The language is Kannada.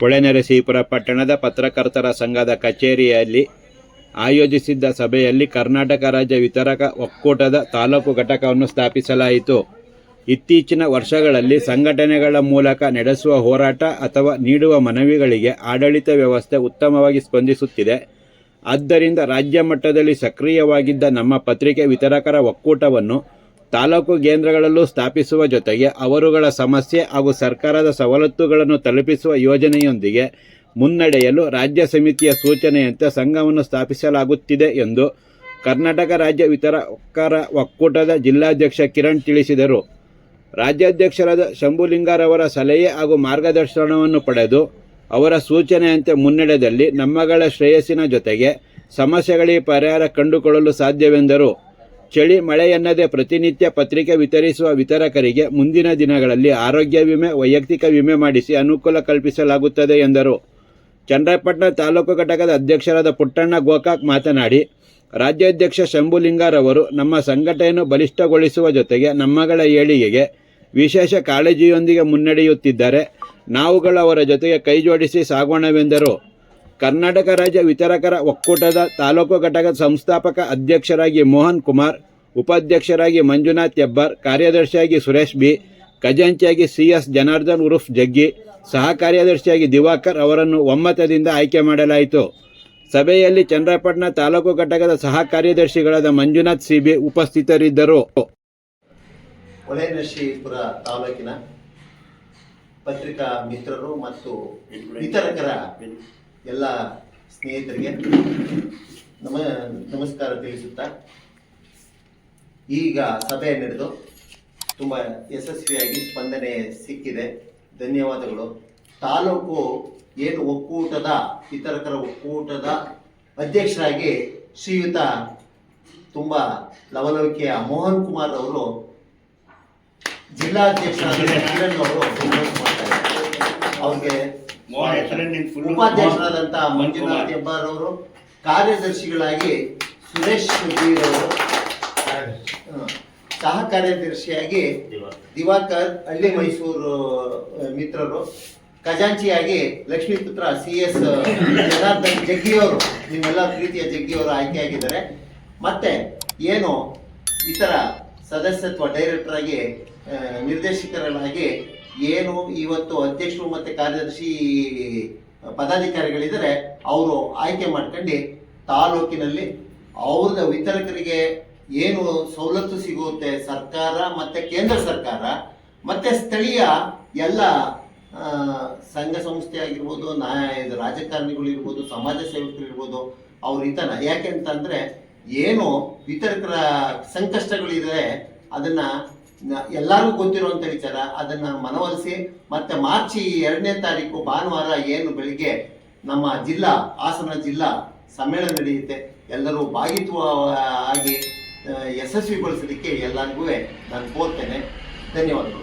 ಹೊಳೆನರಸೀಪುರ ಪಟ್ಟಣದ ಪತ್ರಕರ್ತರ ಸಂಘದ ಕಚೇರಿಯಲ್ಲಿ ಆಯೋಜಿಸಿದ್ದ ಸಭೆಯಲ್ಲಿ ಕರ್ನಾಟಕ ರಾಜ್ಯ ವಿತರಕ ಒಕ್ಕೂಟದ ತಾಲೂಕು ಘಟಕವನ್ನು ಸ್ಥಾಪಿಸಲಾಯಿತು. ಇತ್ತೀಚಿನ ವರ್ಷಗಳಲ್ಲಿ ಸಂಘಟನೆಗಳ ಮೂಲಕ ನಡೆಸುವ ಹೋರಾಟ ಅಥವಾ ನೀಡುವ ಮನವಿಗಳಿಗೆ ಆಡಳಿತ ವ್ಯವಸ್ಥೆ ಉತ್ತಮವಾಗಿ ಸ್ಪಂದಿಸುತ್ತಿದೆ. ಆದ್ದರಿಂದ ರಾಜ್ಯ ಮಟ್ಟದಲ್ಲಿ ಸಕ್ರಿಯವಾಗಿದ್ದ ನಮ್ಮ ಪತ್ರಿಕೆ ವಿತರಕರ ಒಕ್ಕೂಟವನ್ನು ತಾಲೂಕು ಕೇಂದ್ರಗಳಲ್ಲೂ ಸ್ಥಾಪಿಸುವ ಜೊತೆಗೆ ಅವರುಗಳ ಸಮಸ್ಯೆ ಹಾಗೂ ಸರ್ಕಾರದ ಸವಲತ್ತುಗಳನ್ನು ತಲುಪಿಸುವ ಯೋಜನೆಯೊಂದಿಗೆ ಮುನ್ನಡೆಯಲು ರಾಜ್ಯ ಸಮಿತಿಯ ಸೂಚನೆಯಂತೆ ಸಂಘವನ್ನು ಸ್ಥಾಪಿಸಲಾಗುತ್ತಿದೆ ಎಂದು ಕರ್ನಾಟಕ ರಾಜ್ಯ ವಿತರಕರ ಒಕ್ಕೂಟದ ಜಿಲ್ಲಾಧ್ಯಕ್ಷ ಕಿರಣ್ ತಿಳಿಸಿದರು. ರಾಜ್ಯಾಧ್ಯಕ್ಷರಾದ ಶಂಭುಲಿಂಗಾರವರ ಸಲಹೆ ಹಾಗೂ ಮಾರ್ಗದರ್ಶನವನ್ನು ಪಡೆದು ಅವರ ಸೂಚನೆಯಂತೆ ಮುನ್ನಡೆದಲ್ಲಿ ನಮ್ಮಗಳ ಶ್ರೇಯಸ್ಸಿನ ಜೊತೆಗೆ ಸಮಸ್ಯೆಗಳಿಗೆ ಪರಿಹಾರ ಕಂಡುಕೊಳ್ಳಲು ಸಾಧ್ಯವೆಂದರು. ಚಳಿ, ಮಳೆ ಪ್ರತಿನಿತ್ಯ ಪತ್ರಿಕೆ ವಿತರಿಸುವ ವಿತರಕರಿಗೆ ಮುಂದಿನ ದಿನಗಳಲ್ಲಿ ಆರೋಗ್ಯ ವಿಮೆ, ವೈಯಕ್ತಿಕ ವಿಮೆ ಮಾಡಿಸಿ ಅನುಕೂಲ ಕಲ್ಪಿಸಲಾಗುತ್ತದೆ ಎಂದರು. ಚನ್ನರಾಯಪಟ್ಟಣ ತಾಲೂಕು ಘಟಕದ ಅಧ್ಯಕ್ಷರಾದ ಪುಟ್ಟಣ್ಣ ಗೋಕಾಕ್ ಮಾತನಾಡಿ, ರಾಜ್ಯಾಧ್ಯಕ್ಷ ಶಂಭುಲಿಂಗಾರವರು ನಮ್ಮ ಸಂಘಟನೆಯನ್ನು ಬಲಿಷ್ಠಗೊಳಿಸುವ ಜೊತೆಗೆ ನಮ್ಮಗಳ ಏಳಿಗೆಗೆ ವಿಶೇಷ ಕಾಳಜಿಯೊಂದಿಗೆ ಮುನ್ನಡೆಯುತ್ತಿದ್ದಾರೆ. ನಾವುಗಳು ಅವರ ಜೊತೆಗೆ ಕೈಜೋಡಿಸಿ ಸಾಗೋಣವೆಂದರು. ಕರ್ನಾಟಕ ರಾಜ್ಯ ವಿತರಕರ ಒಕ್ಕೂಟದ ತಾಲೂಕು ಘಟಕದ ಸಂಸ್ಥಾಪಕ ಅಧ್ಯಕ್ಷರಾಗಿ ಮೋಹನ್ ಕುಮಾರ್, ಉಪಾಧ್ಯಕ್ಷರಾಗಿ ಮಂಜುನಾಥ್ ಹೆಬ್ಬಾರ್, ಕಾರ್ಯದರ್ಶಿಯಾಗಿ ಸುರೇಶ್ ಬಿ, ಖಜಾಂಚಿಯಾಗಿ ಸಿ ಎಸ್ ಜನಾರ್ದನ್ ಉರುಫ್ ಜಗ್ಗಿ, ಸಹ ಕಾರ್ಯದರ್ಶಿಯಾಗಿ ದಿವಾಕರ್ ಅವರನ್ನು ಒಮ್ಮತದಿಂದ ಆಯ್ಕೆ ಮಾಡಲಾಯಿತು. ಸಭೆಯಲ್ಲಿ ಚಂದ್ರಪಟ್ಟಣ ತಾಲೂಕು ಘಟಕದ ಸಹ ಕಾರ್ಯದರ್ಶಿಗಳಾದ ಮಂಜುನಾಥ್ ಸಿಬಿ ಉಪಸ್ಥಿತರಿದ್ದರು. ತಾಲೂಕಿನ ಪತ್ರಿಕಾ ಮಿತ್ರರು ಮತ್ತು ವಿತರಕರ ಎಲ್ಲ ಸ್ನೇಹಿತರಿಗೆ ನಮ, ನಮಸ್ಕಾರ ತಿಳಿಸುತ್ತಾ, ಈಗ ಸಭೆ ನಡೆದು ತುಂಬ ಯಶಸ್ವಿಯಾಗಿ ಸ್ಪಂದನೆ ಸಿಕ್ಕಿದೆ ಧನ್ಯವಾದಗಳು ತಾಲೂಕು ಏನು ಒಕ್ಕೂಟದ ವಿತರಕರ ಒಕ್ಕೂಟದ ಅಧ್ಯಕ್ಷರಾಗಿ ಶ್ರೀಯುತ ತುಂಬ ಲವಲವಿಕೆಯ ಮೋಹನ್ ಕುಮಾರ್ ಅವರು, ಜಿಲ್ಲಾಧ್ಯಕ್ಷರಾದ ಕಿರಣ್ ಅವರು. ಅವ್ರಿಗೆ ಉಪಾಧ್ಯಕ್ಷರಾದಂತಹ ಮಂಜುನಾಥ್ ಹೆಬ್ಬಾರ್ ಅವರು ಕಾರ್ಯದರ್ಶಿಗಳಾಗಿ ಸುರೇಶ್ ಬೀರ್ ಅವರು ಸಹ ಕಾರ್ಯದರ್ಶಿಯಾಗಿ ದಿವಾಕರ್. ಹಳ್ಳಿ ಮೈಸೂರು ಮಿತ್ರರು. ಖಜಾಂಚಿಯಾಗಿ ಲಕ್ಷ್ಮೀಪುತ್ರ ಸಿ ಎಸ್ ಜನಾರ್ದನ್ ಜಗ್ಗಿಯವರು ನಿಮ್ಮೆಲ್ಲ ಪ್ರೀತಿಯ ಜಗ್ಗಿಯವರು ಆಯ್ಕೆಯಾಗಿದ್ದಾರೆ. ಮತ್ತೆ ಏನು ಇತರ ಸದಸ್ಯತ್ವ ಡೈರೆಕ್ಟರ್ ಆಗಿ ನಿರ್ದೇಶಕರಾಗಿ ಏನು ಇವತ್ತು ಅಧ್ಯಕ್ಷರು ಮತ್ತೆ ಕಾರ್ಯದರ್ಶಿ ಪದಾಧಿಕಾರಿಗಳಿದ್ದಾರೆ, ಅವರು ಆಯ್ಕೆ ಮಾಡ್ಕೊಂಡು ತಾಲೂಕಿನಲ್ಲಿ ಅವ್ರದ ವಿತರಕರಿಗೆ ಏನು ಸವಲತ್ತು ಸಿಗುತ್ತೆ ಸರ್ಕಾರ ಮತ್ತೆ ಕೇಂದ್ರ ಸರ್ಕಾರ, ಮತ್ತೆ ಸ್ಥಳೀಯ ಎಲ್ಲ ಸಂಘ ಸಂಸ್ಥೆ ಆಗಿರ್ಬೋದು ನಾ ರಾಜಕಾರಣಿಗಳು ಇರ್ಬೋದು, ಸಮಾಜ ಸೇವಕರು ಇರ್ಬೋದು, ಅವ್ರ ಯಾಕೆ ಅಂತಂದ್ರೆ ಏನು ವಿತರಕರ ಸಂಕಷ್ಟಗಳಿದೆ ಅದನ್ನ ಎಲ್ಲರಿಗೂ ಗೊತ್ತಿರುವಂತ ವಿಚಾರ, ಅದನ್ನ ಮನವೊಲಿಸಿ, ಮತ್ತೆ ಮಾರ್ಚ್ ಎರಡನೇ ತಾರೀಕು ಭಾನುವಾರ ಏನು ಬೆಳಿಗ್ಗೆ ನಮ್ಮ ಜಿಲ್ಲಾ, ಹಾಸನ ಜಿಲ್ಲಾ ಸಮ್ಮೇಳನ ನಡೆಯುತ್ತೆ. ಎಲ್ಲರೂ ಭಾಗಿತ್ವವಾಗಿ ಆಗಿ ಯಶಸ್ವಿಗೊಳಿಸಲಿಕ್ಕೆ ಎಲ್ಲರಿಗೂ ನಾನು ಕೋರ್ತೇನೆ. ಧನ್ಯವಾದಗಳು.